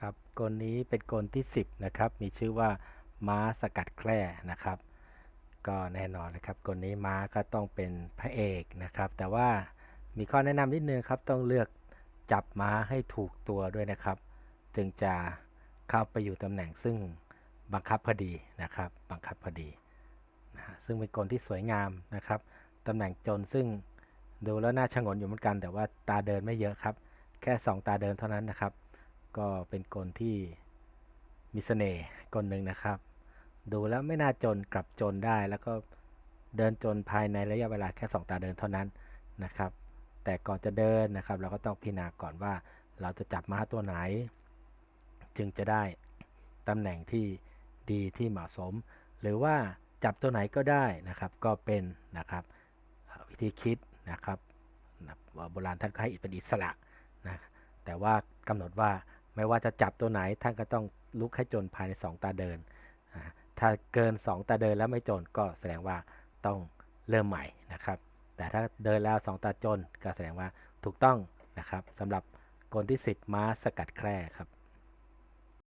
ครับกลนี้เป็นกลที่ 10นะครับมีชื่อว่าม้าสกัดแคร่นะครับ ก็แน่นอนนะครับกลนี้ม้าก็ต้องเป็นพระเอกนะครับ แต่ว่ามีข้อแนะนำนิดนึงครับต้องเลือกจับม้าให้ถูกตัวด้วยนะครับ จึงจะเข้าไปอยู่ตำแหน่งซึ่งบังคับพอดีนะครับ บังคับพอดีนะซึ่งเป็นกลที่สวยงามนะครับตำแหน่งจนซึ่งดูแล้วน่าชงนอยู่เหมือนกัน แต่ว่าตาเดินไม่เยอะครับ แค่ 2 ตาเดินเท่านั้นนะครับ ก็เป็นกลที่มีเสน่ห์กลหนึ่งนะครับ ดูแล้วไม่น่าจนกลับจนได้ แล้วก็เดินจนภายในระยะเวลาแค่ 2 ตาเดินเท่านั้นนะครับ แต่ก่อนจะเดินนะครับ เราก็ต้องพิจารณาก่อนว่าเราจะจับม้าตัวไหน จึงจะได้ตำแหน่งที่ดีที่เหมาะสม หรือว่าจับตัวไหนก็ได้นะครับ ก็เป็นนะครับวิธีคิดนะครับโบราณท่านก็ให้เป็นอิสระนะแต่ว่ากำหนดว่า ไม่ว่าจะจับตัวไหนท่านก็ต้องลุกให้จนภายใน 2 ตาเดิน ถ้าเกิน 2 ตาเดินแล้วไม่จนก็แสดงว่าต้องเริ่มใหม่นะครับ แต่ถ้าเดินแล้ว 2 ตาจนก็แสดงว่าถูกต้องนะครับสำหรับกลที่ 10 ม้าสกัดแคร่ครับ